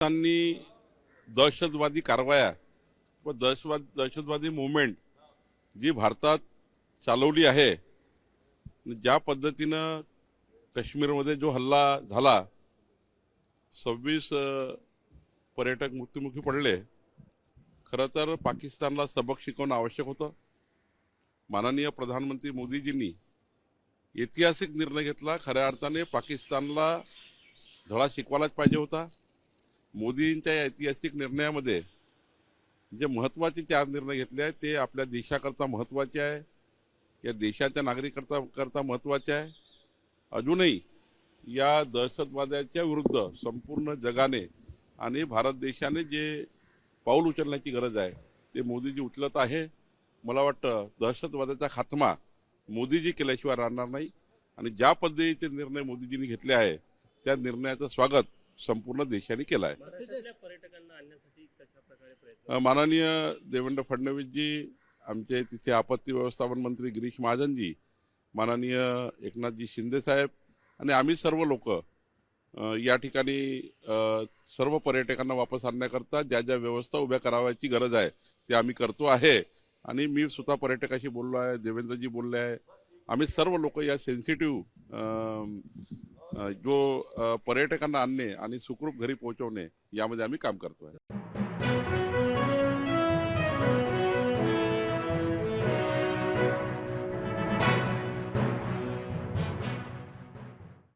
पाकिस्ताननी दहशतवादी कारवाया व दहशतवाद दहशतवादी मुवमेंट जी भारतात चालवली आहे ज्या पद्धतीनं काश्मीरमध्ये जो हल्ला झाला सव्वीस पर्यटक मृत्युमुखी पडले. खरं तर पाकिस्तानला सबक शिकवणं आवश्यक होतं. माननीय प्रधानमंत्री मोदीजींनी ऐतिहासिक निर्णय घेतला. खऱ्या अर्थाने पाकिस्तानला धडा शिकवायलाच पाहिजे होता. मोदींच्या या ऐतिहासिक निर्णयामध्ये जे महत्त्वाचे चार निर्णय घेतले आहेत ते आपल्या देशाकरता महत्त्वाचे आहे या देशाच्या नागरिकता करता महत्त्वाचे आहे. अजूनही या दहशतवाद्याच्या विरुद्ध संपूर्ण जगाने आणि भारत देशाने जे पाऊल उचलण्याची गरज आहे ते मोदीजी उचलत आहे. मला वाटतं दहशतवादाचा खात्मा मोदीजी केल्याशिवाय राहणार नाही. आणि ज्या पद्धतीचे निर्णय मोदीजींनी घेतले आहे त्या निर्णयाचं स्वागत संपूर्ण देशाने केलं आहे माननीय देवेंद्र फडणवीसजी आमचे तिथे आपत्ती व्यवस्थापन मंत्री गिरीश महाजनजी माननीय एकनाथजी शिंदेसाहेब आणि आम्ही सर्व लोक या ठिकाणी सर्व पर्यटकांना वापस आणण्याकरता ज्या ज्या व्यवस्था उभ्या करावयाची गरज आहे ते आम्ही करतो आहे. आणि मी स्वतः पर्यटकाशी बोललो आहे देवेंद्रजी बोलले आहे. आम्ही सर्व लोक या सेन्सिटिव्ह जो पर्यटकांना आणणे आणि सुखरूप घरी पोहोचवणे यामध्ये आम्ही काम करतो आहे